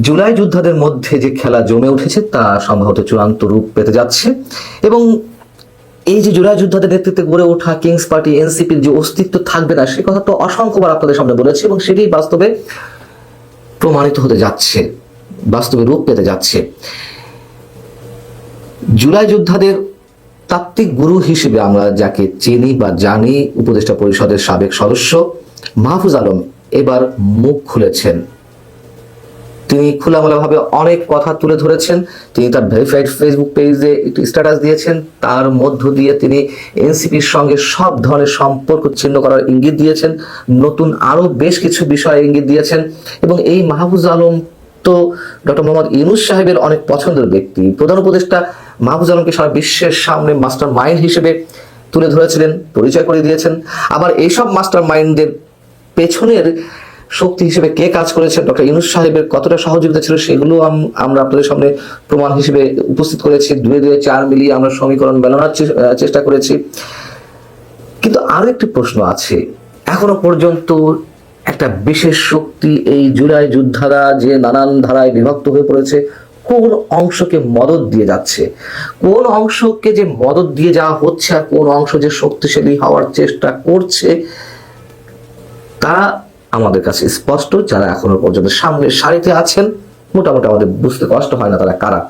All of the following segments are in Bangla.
জুলাই যোদ্ধাদের মধ্যে যে খেলা জমে উঠেছে তা সম্ভবত চূড়ান্ত রূপ পেতে যাচ্ছে। এবং এই যে জুলাই যোদ্ধাদের নেতৃত্বে গড়ে ওঠা কিংস পার্টি এনসিপির যে অস্তিত্ব থাকবে না, সে কথা তো অসংখ্যবার আপনাদের সামনে বলেছে এবং সেটি বাস্তবে প্রমাণিত হতে যাচ্ছে, বাস্তবে রূপ পেতে যাচ্ছে। জুলাই যোদ্ধাদের তাত্ত্বিক গুরু হিসেবে আমরা যাকে চিনি বা জানি, উপদেষ্টা পরিষদের সাবেক সদস্য মাহফুজ আলম এবার মুখ খুলেছেন। তিনি খোলামেলাভাবে অনেক কথা তুলে ধরেছেন। তিনি তার ভেরিফাইড ফেসবুক পেজে একটি স্ট্যাটাস দিয়েছেন। তার মধ্য দিয়ে তিনি এনসিপির সঙ্গে সব ধরনের সম্পর্ক ছিন্ন করার ইঙ্গিত দিয়েছেন। নতুন আরও বেশ কিছু বিষয়ে ইঙ্গিত দিয়েছেন। এবং এই মাহফুজ আলম তো ডক্টর মোহাম্মদ ইউনুস সাহেবের অনেক পছন্দের ব্যক্তি। প্রধান উপদেষ্টা মাহফুজ আলমকে সারা বিশ্বের সামনে মাস্টার মাইন্ড হিসেবে তুলে ধরেছিলেন, পরিচয় করে দিয়েছেন। আবার এইসব মাস্টার মাইন্ডের পেছনের শক্তি হিসেবে কে কাজ করেছে? ডক্টর ইউনুস সাহেবের কতটা সহযোগিতা ছিল সেগুলো আমরা আপনাদের সামনে প্রমাণ হিসেবে উপস্থিত করেছি। দুয়ে দুয়ে চার মিলিয়ে আমরা সমীকরণ মেলানোর চে- চেষ্টা করেছি। কিন্তু আরও একটি প্রশ্ন আছে। এখনও পর্যন্ত একটা বিশেষ শক্তি এই জুলাই যোদ্ধারা যে নানান ধারায় বিভক্ত হয়ে পড়েছে, কোন অংশকে মদত দিয়ে যাচ্ছে? কোন অংশকে যে মদত দিয়ে যাওয়া হচ্ছে আর কোন অংশ যে শক্তিশালী হওয়ার চেষ্টা করছে, তা আমাদের কাছে স্পষ্ট যারা এখনও পর্যন্ত সামনের সারিতে আছেন, মোটামুটি আমাদের বুঝতে কষ্ট হয় না তারা কারা।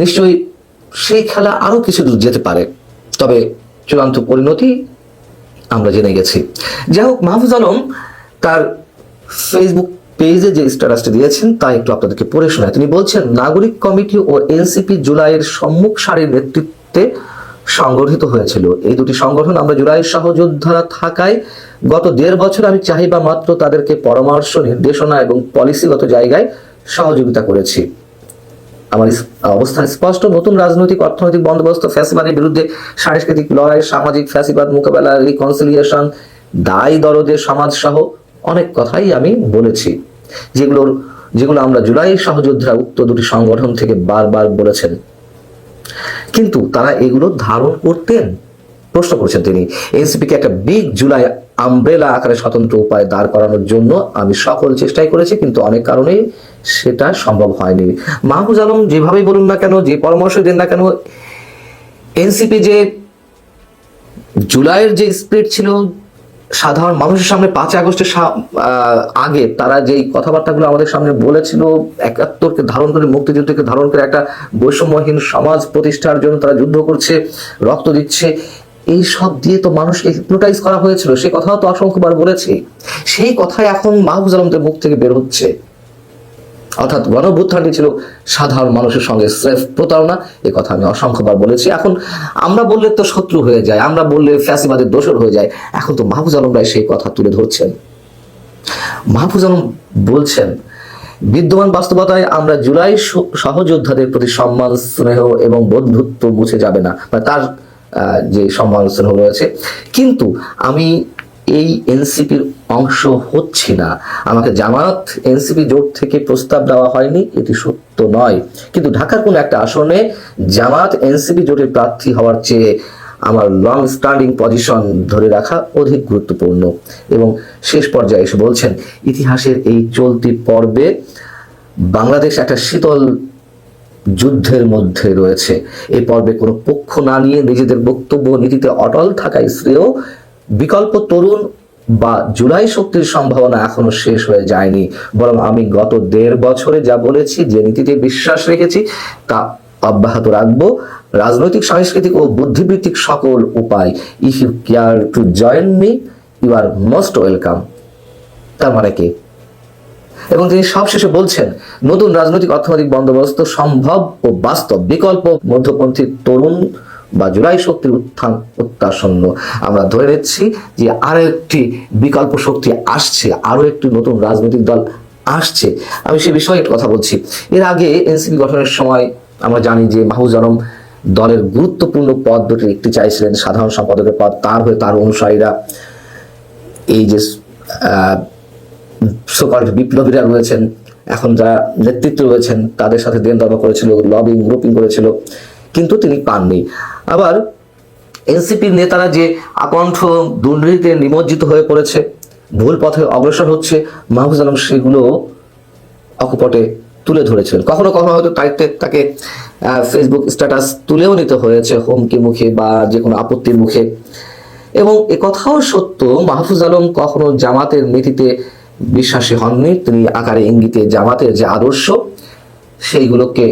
নিশ্চয়ই সেই খেলা আরও কিছু দূর যেতে পারে, তবে চূড়ান্ত পরিণতি আমরা জেনে গেছি। যাই হোক, মাহফুজ আলম তার ফেসবুক পেজে যে স্ট্যাটাসটি দিয়েছেন, তা একটু আপনাদেরকে পড়ে শোনায় তিনি বলছেন, নাগরিক কমিটি ও এনসিপি জুলাইয়ের সম্মুখ সারির নেতৃত্বে সংগঠিত হয়েছিল। এই দুটি সংগঠন আমরা জুলাই সহযোদ্ধারা থাকায় গত দেড় বছর আমি চাহিবা মাত্র তাদেরকে পরামর্শ, নির্দেশনা এবং পলিসিগত জায়গায় সহযোগিতা করেছি। আমার অবস্থান স্পষ্ট, নতুন রাজনৈতিক, অর্থনৈতিক বন্দোবস্ত, ফ্যাসিবাদের বিরুদ্ধে সাংস্কৃতিক লড়াই, সামাজিক ফ্যাসিবাদ, মোকাবেলা রিকনসিলিয়েশন দায় দরদের সমাজ সহ অনেক কথাই আমি বলেছি। যেগুলোর যেগুলো আমরা জুলাই সহযোদ্ধারা উক্ত দুটি সংগঠন থেকে বারবার বলেছেন। কিন্তু তারা এগুলো ধারণ করতেন? প্রশ্ন করেছেন তিনি। এনসিপিকে একটা বিগ জুলাই আমব্রেলা আকারে স্বতন্ত্র উপায় দাঁড় করানোর জন্য আমি সকল চেষ্টাই করেছি, কিন্তু অনেক কারণেই সেটা সম্ভব হয়নি। মাহফুজ আলম যেভাবেই বলুন না কেন, যে পরামর্শ দেন না কেন, এনসিপি যে জুলাইয়ের যে স্পিরিট ছিল সাধারণ মানুষের সামনে পাঁচ আগস্টের আগে তারা যেই কথাবার্তাগুলো আমাদের সামনে বলেছিল, একাত্তরকে ধারণ করে, মুক্তিযুদ্ধকে ধারণ করে একটা বৈষম্যহীন সমাজ প্রতিষ্ঠার জন্য তারা যুদ্ধ করছে, রক্ত দিচ্ছে, এই সব দিয়ে তো মানুষকে হিপনোটাইজ করা হয়েছিল। সে কথাও তো অসংখ্যবার বলেছি। সেই কথাই এখন মাহবুজ আলমদের মুখ থেকে বের হচ্ছে। অর্থাৎ গণভ্যুত্থানটি ছিল সাধারণ মানুষের সঙ্গে স্রেফ প্রতারণা। এ কথা আমি অসংখ্যবার বলেছি। এখন আমরা বললে তো শত্রু হয়ে যায়, আমরা বললে ফ্যাসিবাদের দোষর হয়ে যায়। এখন তো মাহফুজ আলম রায় সেই কথা তুলে ধরছেন। মাহফুজ আলম বলছেন, বিদ্যমান বাস্তবতায় আমরা জুলাই সহযোদ্ধাদের প্রতি সম্মান, স্নেহ এবং বন্ধুত্ব মুছে যাবে না তার যে সম্মান, স্নেহ রয়েছে। কিন্তু আমি এই এনসিপির অংশ হচ্ছি না। আমাকে জামায়াত এনসিপি জোট থেকে প্রস্তাব দেওয়া হয়নি, এটি সত্য নয়। কিন্তু ঢাকার কোনো একটা আসনে জামাত এনসিপি জোটের প্রার্থী হওয়ার চেয়ে আমার লং স্ট্যান্ডিং পজিশন ধরে রাখা অধিক গুরুত্বপূর্ণ। এবং শেষ পর্যায়ে এসে বলছেন, ইতিহাসের এই চলতি পর্বে বাংলাদেশ একটা শীতল যুদ্ধের মধ্যে রয়েছে। এই পর্বে কোনো পক্ষ না নিয়ে নিজেদের বক্তব্য নীতিতে অটল থাকাই শ্রেয় বিকল্প তরুণ বা জুলাই শক্তির সম্ভাবনা এখনও শেষ হয়ে যায়নি। বরং আমি গত দেড় বছরে যা বলেছি, যে নীতিতে বিশ্বাস রেখেছি, তা অব্যাহত রাখব। রাজনৈতিক, সাংস্কৃতিক ও বুদ্ধিবৃত্তিক সকল উপায়। If you care to join me you are most welcome তার মানে কি? এবং তিনি সবশেষে বলছেন, নতুন রাজনৈতিক অর্থনৈতিক বন্দোবস্ত সম্ভব ও বাস্তব বিকল্প মধ্যপন্থী তরুণ বা জুলাই শক্তির উত্থান অত্যাসন্ন আমরা ধরে নিচ্ছি যে আরও একটি বিকল্প শক্তি আসছে আরও একটি নতুন রাজনৈতিক দল আসছে। আমি সে বিষয়ে একটু কথা বলছি। এর আগে এনসিপি গঠনের সময় আমরা জানি যে মাহুজ আলম দলের গুরুত্বপূর্ণ পদ দুটি একটি চাইছিলেন সাধারণ সম্পাদকের পদ তার হয়ে তার অনুসারীরা এই যে আহ, সকল বিপ্লবীরা রয়েছেন এখন যারা নেতৃত্ব রয়েছেন তাদের সাথে দেন করেছিল লবিং গ্রুপিং করেছিল কিন্তু তিনি পাননি। আবার এনসিপির নেতারা যে আকণ্ঠ দুর্নীতিতে নিমজ্জিত হয়ে পড়েছে, ভুল পথে অগ্রসর হচ্ছে, মাহফুজ আলম সেগুলো অকপটে তুলে ধরেছেন। কখনো কখনো হয়তো তাইতে তাকে ফেসবুক স্ট্যাটাস তুলেও নিতে হয়েছে হুমকি মুখে বা যে কোনো আপত্তির মুখে। এবং এ কথাও সত্য, মাহফুজ আলম কখনো জামাতের নীতিতে বিশ্বাসী হননি। তিনি আকারে ইঙ্গিতে জামাতের যে আদর্শ, সেইগুলোকে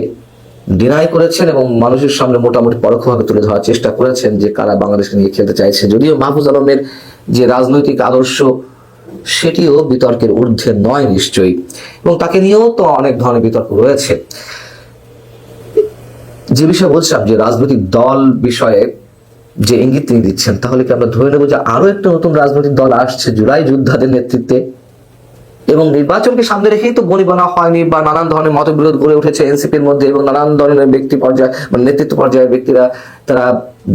ডিনাই করেছেন এবং মানুষের সামনে মোটামুটি পরোক্ষভাবে তুলে ধরার চেষ্টা করেছেন যে কারা বাংলাদেশকে নিয়ে খেলতে চাইছে। যদিও মাহফুজ আলমের যে রাজনৈতিক আদর্শ, সেটিও বিতর্কের ঊর্ধ্বে নয় নিশ্চয়ই। এবং তাকে নিয়েও তো অনেক ধরনের বিতর্ক রয়েছে। যে বিষয়ে বলছিলাম যে রাজনৈতিক দল বিষয়ে যে ইঙ্গিত তিনি দিচ্ছেন, তাহলে কি আমরা ধরে নেব যে আরও একটা নতুন রাজনৈতিক দল আসছে জুলাই যোদ্ধাদের নেতৃত্বে? এবং নির্বাচনকে সামনে রেখেই তো বনিবনা হয়নি বা নানান ধরনের মতবিরোধ গড়ে উঠেছে এনসিপির মধ্যে এবং নানান ধরনের ব্যক্তি পর্যায়ে মানে নেতৃত্ব পর্যায়ের ব্যক্তিরা তারা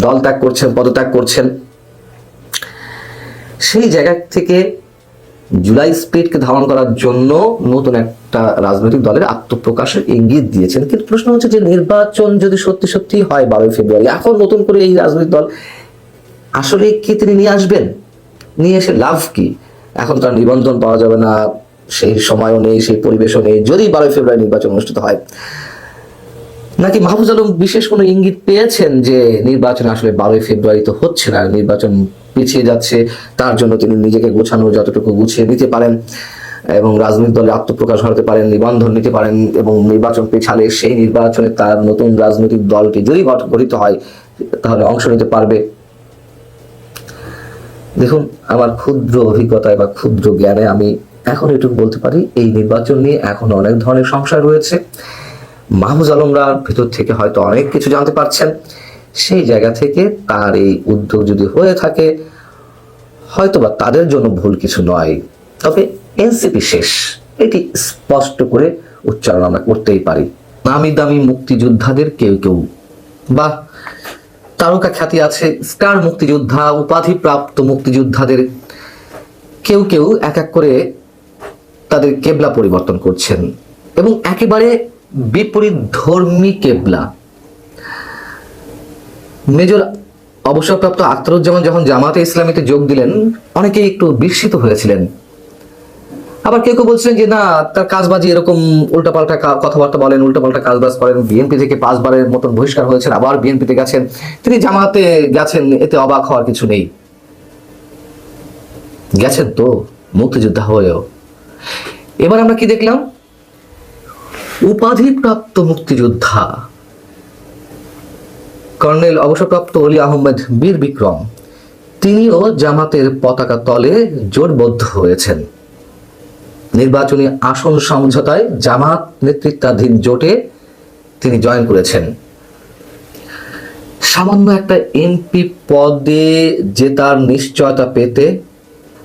দল ত্যাগ করছেন, পদত্যাগ করছেন। সেই জায়গা থেকে জুলাই স্পিরিটকে ধারণ করার জন্য নতুন একটা রাজনৈতিক দলের আত্মপ্রকাশের ইঙ্গিত দিয়েছেন। কিন্তু প্রশ্ন হচ্ছে যে নির্বাচন যদি সত্যি সত্যি হয় বারোই ফেব্রুয়ারি, এখন নতুন করে এই রাজনৈতিক দল আসলে কি তিনি নিয়ে আসবেন? নিয়ে এসে লাভ কি? এখন তার নিবন্ধন পাওয়া যাবে না, সেই সময়ও নেই, সেই পরিবেশও নেই। যদি বারোই ফেব্রুয়ারি নির্বাচন অনুষ্ঠিত হয়, নাকি মাহফুজ আলম বিশেষ কোনো ইঙ্গিত পেয়েছেন যে নির্বাচন আসলে বারোই ফেব্রুয়ারি তো হচ্ছে না, নির্বাচন পিছিয়ে যাচ্ছে, তার জন্য তিনি নিজেকে গোছানো যতটুকু গুছিয়ে নিতে পারেন এবং রাজনৈতিক দলে আত্মপ্রকাশ হতে পারেন, নিবন্ধন নিতে পারেন এবং নির্বাচন পেছালে সেই নির্বাচনে তার নতুন রাজনৈতিক দলটি যদি গঠ- গঠিত হয়, তাহলে অংশ নিতে পারবে। দেখুন, আমার ক্ষুদ্র অভিজ্ঞতায় বা ক্ষুদ্র জ্ঞানে আমি এখন এটুকু বলতে পারি, এই নির্বাচন নিয়ে এখন অনেক ধরনের সংশয় রয়েছে। মাহফুজ আলমরা ভেতর থেকে হয়তো অনেক কিছু জানতে পারছেন। সেই জায়গা থেকে তার এই উদ্যোগ যদি হয়ে থাকে, হয়তোবা তাদের জন্য ভুল কিছু নয়। তবে এনসিপি শেষ। এটি স্পষ্ট করে উচ্চারণ আমরা করতেই পারি। নামি দামি মুক্তিযোদ্ধাদের কেউ কেউ বা তারকা খ্যাতি আছে স্টার মুক্তিযোদ্ধা উপাধিপ্রাপ্ত মুক্তিযোদ্ধাদের। কেউ কেউ এক এক করে তাদের কেবলা পরিবর্তন করছেন। এবং একেবারে বিপরীত ধর্মী কেবলা। মেজর অবসরপ্রাপ্ত আখতারুজ্জামান যখন জামাতে ইসলামীতে যোগ দিলেন, অনেকেই একটু বিস্মিত হয়েছিলেন। আবার কেউ কেউ বলছিলেন যে, না, তার কাজবাজি এরকম উল্টাপাল্টা কথাবার্তা বলেন, উল্টাপাল্টা কাজবাজ করেন। বিএনপি থেকে পাঁচবারের মতন বহিষ্কার হয়েছেন, আবার বিএনপিতে গেছেন। তিনি জামাতে গেছেন, এতে অবাক হওয়ার কিছু নেই। গেছেন তো, মুক্তিযোদ্ধা হয়েও। এবার আমরা কি দেখলাম? উপাধিপ্রাপ্ত মুক্তিযোদ্ধা। কর্নেল অবসরপ্রাপ্ত অলি আহমেদ বীর বিক্রম, তিনিও জামাতের পতাকা তলে জোটবদ্ধ হয়েছেন। নির্বাচনী আসন সমঝোতায় জামাত নেতৃত্বাধীন জোটে তিনি জয়েন করেছেন। সামান্য একটা এমপি পদে জেতার নিশ্চয়তা পেতে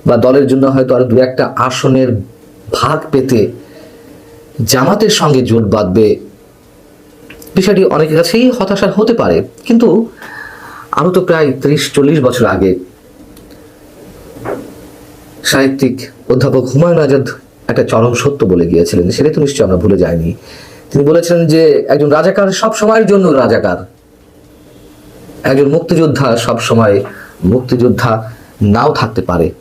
বা দলের জন্য হয়তো আরও দু একটা আসনের ভাগ পেতে জামাতের সঙ্গে জোট বাঁধবে বিষয়টি অনেকের কাছেই হতাশার হতে পারে। কিন্তু আরও তো প্রায় ত্রিশ, চল্লিশ বছর আগে সাহিত্যিক অধ্যাপক হুমায়ুন আজাদ একটা চরম সত্য বলে গিয়েছিলেন সেটা তো নিশ্চয়ই আমরা ভুলে যাইনি। তিনি বলেছিলেন যে, একজন রাজাকার সব সময়ের জন্য রাজাকার। একজন মুক্তিযোদ্ধা সব সময় মুক্তিযোদ্ধা নাও থাকতে পারে।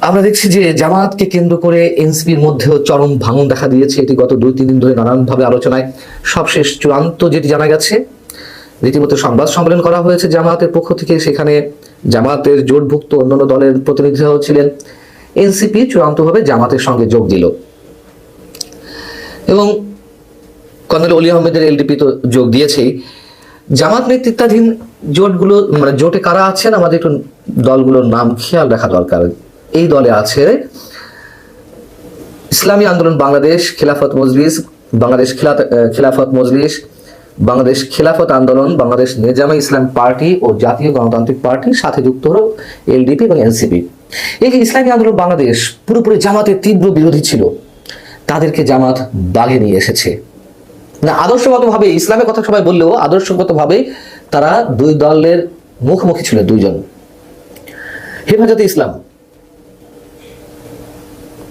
আমরা দেখছি যে জামাতকে কেন্দ্র করে এনসিপির মধ্যেও চরম ভাঙন দেখা দিয়েছে। এটি গত দুই, তিন দিন ধরে নানানভাবে আলোচনায়। সবশেষ চূড়ান্ত যেটি জানা গেছে, রীতিমতো সংবাদ সম্মেলন করা হয়েছে জামাতের পক্ষ থেকে। সেখানে জামাতের জোটভুক্ত অন্যান্য দলের প্রতিনিধিরাও ছিলেন। এনসিপি চূড়ান্তভাবে জামাতের সঙ্গে যোগ দিল। এবং কর্নেল অলি আহমেদের এলডিপি তো যোগ দিয়েছেই। জামাত নেতৃত্বাধীন জোটগুলো মানে জোটে কারা আছেন? আমাদের একটু দলগুলোর নাম খেয়াল রাখা দরকার। এই দলে আছে ইসলামী আন্দোলন বাংলাদেশ, খেলাফত মজলিস, বাংলাদেশ খেলাফত মজলিস, বাংলাদেশ খেলাফত আন্দোলন, বাংলাদেশ নেজামে ইসলাম পার্টি ও জাতীয় গণতান্ত্রিক পার্টির সাথে যুক্ত হলো এলডিপি এবং এনসিপি। এই যে ইসলামী আন্দোলন বাংলাদেশ পুরোপুরি জামাতের তীব্র বিরোধী ছিল? তাদেরকে জামাত বাগে নিয়ে এসেছে। না, আদর্শগতভাবে, ইসলামের কথা সবাই বললেও আদর্শগতভাবে তারা দুই দলের মুখোমুখি ছিল দুইজন। হেফাজতে ইসলাম।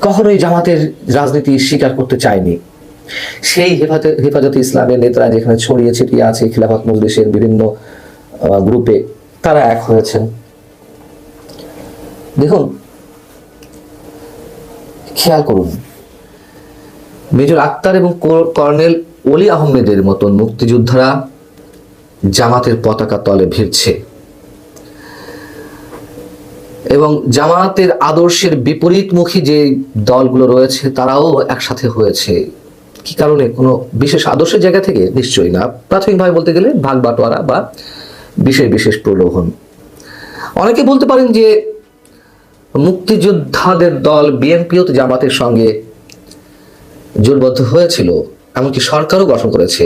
কখনোই জামাতের রাজনীতি স্বীকার করতে চায়নি। সেই হেফাজতে হেফাজতে ইসলামের নেতারা যেখানে ছড়িয়ে ছিটিয়ে আছে খিলাফত মজলিসের বিভিন্ন গ্রুপে, তারা এক হয়েছেন। দেখুন, খেয়াল করুন। মেজর আক্তার এবং কর্নেল অলি আহমেদের মতন মুক্তিযোদ্ধারা জামাতের পতাকা তলে ভিড়ছে এবং জামাতের আদর্শের বিপরীতমুখী যে দলগুলো রয়েছে, তারাও একসাথে হয়েছে। কি কারণে? কোনো বিশেষ আদর্শের জায়গা থেকে? নিশ্চয়ই না। প্রাথমিকভাবে বলতে গেলে ভাগ বাটোয়ারা বা বিশেষ বিশেষ প্রলোভন। অনেকে বলতে পারেন যে মুক্তিযোদ্ধাদের দল বিএনপিও তো জামাতের সঙ্গে জোটবদ্ধ হয়েছিল, এমনকি সরকারও গঠন করেছে।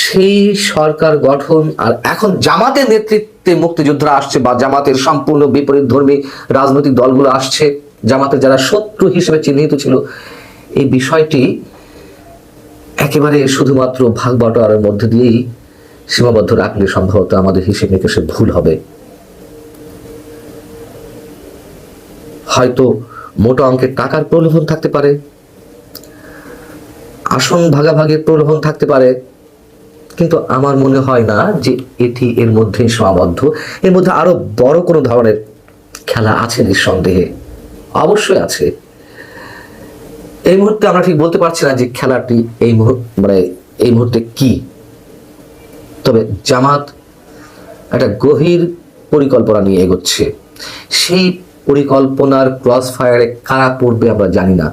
সেই সরকার গঠন আর এখন জামাতের নেতৃত্বে মুক্তিযোদ্ধারা আসছে বা জামাতের সম্পূর্ণ বিপরীত ধর্মী রাজনৈতিক দলগুলো আসছে, জামাতের যারা শত্রু হিসেবে চিহ্নিত ছিল, এই বিষয়টি একেবারে শুধুমাত্র ভাগ বাটোয়ারার মধ্যে দিয়েই সীমাবদ্ধ রাখলে সম্ভবত আমাদের হিসেব নিকেশে ভুল হবে। হয়তো মোটা অঙ্কের টাকার প্রলোভন থাকতে পারে, আসন ভাগাভাগির প্রলোভন থাকতে পারে, কিন্তু আমার মনে হয় না যে এটি এর মধ্যে সীমাবদ্ধ। এর মধ্যে আরও বড় কোনো ধরনের খেলা আছে নিঃসন্দেহে। অবশ্যই আছে। এই মুহূর্তে আমরা ঠিক বলতে পারছি না যে খেলাটি এই মুহূর্তে মানে এই মুহূর্তে কি। তবে জামাত একটা গভীর পরিকল্পনা নিয়ে এগোচ্ছে। সেই পরিকল্পনার ক্রস ফায়ারে কারা পড়বে আমরা জানি না।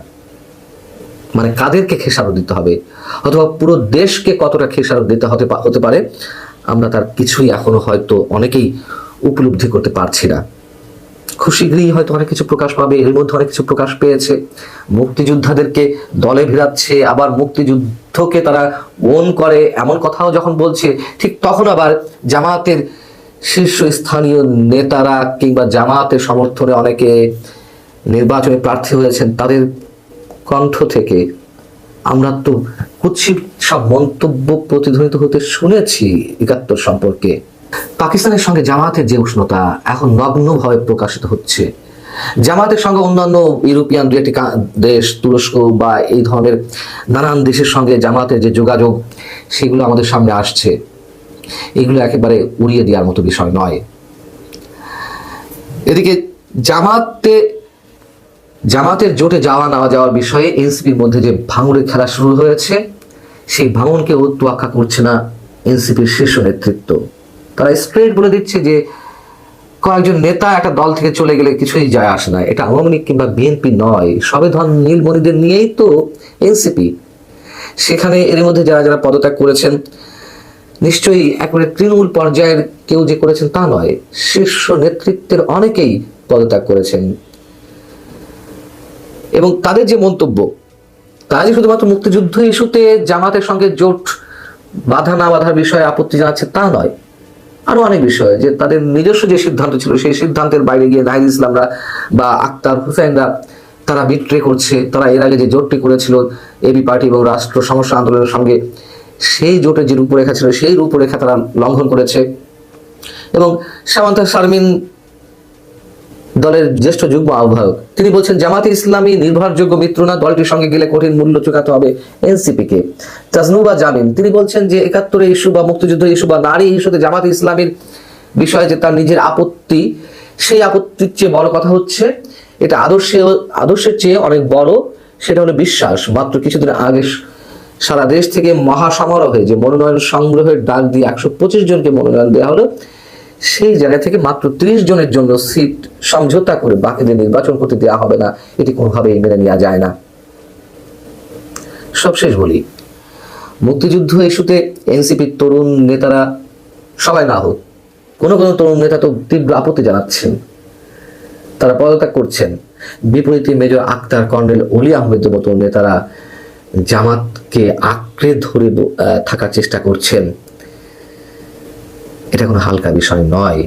মানে কাদেরকে খেসারত দিতে হবে? অথবা পুরো দেশকে কতটা খেসারত দিতে হতে হতে পারে? আমরা তার কিছুই এখনও হয়তো অনেকেই উপলব্ধি করতে পারছি না। খুব শীঘ্রই হয়তো অনেক কিছু প্রকাশ পাবে, এর মধ্যে অনেক কিছু প্রকাশ পেয়েছে। মুক্তিযোদ্ধাদেরকে দলে ভিড়াচ্ছে, আবার মুক্তিযুদ্ধকে তারা ওন করে। এমন কথাও যখন বলছে, ঠিক তখন আবার জামাতের শীর্ষস্থানীয় নেতারা কিংবা জামাতের সমর্থনে অনেকে নির্বাচনে প্রার্থী হয়েছেন, তাদের কণ্ঠ থেকে আমরা তো কুৎসিত সব মন্তব্য প্রতিধ্বনিত হতে শুনেছি একাত্তর সম্পর্কে। পাকিস্তানের সঙ্গে জামাতের যে উষ্ণতা এখন নগ্নভাবে প্রকাশিত হচ্ছে। জামাতের সঙ্গে অন্যান্য ইউরোপিয়ান দু একটি দেশ, তুরস্ক বা এই ধরনের নানান দেশের সঙ্গে জামাতের যে যোগাযোগ, সেগুলো আমাদের সামনে আসছে। এগুলো একেবারে উড়িয়ে দেওয়ার মতো বিষয় নয়। এদিকে জামাতে, জামাতের জোটে যাওয়া না যাওয়ার বিষয়ে এনসিপির মধ্যে যে ভাঙনের খেলা শুরু হয়েছে, সেই ভাঙনকেও তোয়াক্কা করছে না এনসিপির শীর্ষ নেতৃত্ব। তারা স্ট্রেট বলে দিচ্ছে যে, কয়েকজন নেতা একটা দল থেকে চলে গেলে কিছুই যায় আসে না। এটা আওয়ামী লীগ কিংবা বিএনপি নয়। সবে ধন নীলমণিদের নিয়েই তো এনসিপি। সেখানে এর মধ্যে যারা যারা পদত্যাগ করেছেন নিশ্চয়ই একেবারে তৃণমূল পর্যায়ের কেউ যে করেছেন তা নয়, শীর্ষ নেতৃত্বের অনেকেই পদত্যাগ করেছেন। এবং তাদের যে মন্তব্য, তারা যে শুধুমাত্র মুক্তিযুদ্ধ ইস্যুতে জামাতের সঙ্গে জোট বাধা না বাধার বিষয়ে আপত্তি জানাচ্ছে তা নয় আরও অনেক বিষয়, যে তাদের নিজস্ব যে সিদ্ধান্ত ছিল, সেই সিদ্ধান্তের বাইরে গিয়ে নাহিদ ইসলামরা বা আক্তার হুসাইনরা তারা বিট্রে করছে, তারা এর আগে যে জোটটি করেছিল, এবি পার্টি এবং রাষ্ট্র সমস্যা আন্দোলনের সঙ্গে সেই জোটের যে রূপরেখা ছিল, সেই রূপরেখা তারা লঙ্ঘন করেছে। এবং সামান্তা শারমিন দলের জ্যেষ্ঠ যুগ্ম আহ্বায়ক, তিনি বলছেন, জামাতে ইসলামী নির্ভরযোগ্য মিত্র না, দলটির সঙ্গে গেলে কঠিন মূল্য চুকাতে হবে এনসিপি কে তাজনুবা জামিন তিনি বলছেন যে একাত্তরের ইস্যু বা মুক্তিযুদ্ধ ইস্যু বা নারী ইস্যুতে জামাতে ইসলামীর বিষয়ে যে তার নিজের আপত্তি, সেই আপত্তির চেয়ে বড় কথা হচ্ছে, এটা আদর্শে, আদর্শের চেয়ে অনেক বড়, সেটা হলো বিশ্বাস। মাত্র কিছুদিন আগে সারা দেশ থেকে মহাসমারোহে যে মনোনয়ন সংগ্রহের ডাক দিয়ে একশো পঁচিশ জনকে মনোনয়ন দেওয়া হলো, সেই জায়গা থেকে মাত্র ত্রিশ জনের জন্য সিট সমঝোতা করে বাকিদের নির্বাচন করতে দেওয়া হবে না। এটি কোনোভাবেই মেনে নেওয়া যায় না। সবশেষ বলি, মুক্তিযুদ্ধ ইস্যুতে এনসিপির তরুণ নেতারা সবাই না হোক, কোনো কোনো তরুণ নেতা তো তীব্র আপত্তি জানাচ্ছেন। তারা পদত্যাগ করছেন। বিপরীতে মেজর আক্তার কর্নেল অলি আহমেদের মতো নেতারা জামাতকে আঁকড়ে ধরে থাকার চেষ্টা করছেন। এটা কোনো হালকা বিষয় নয়।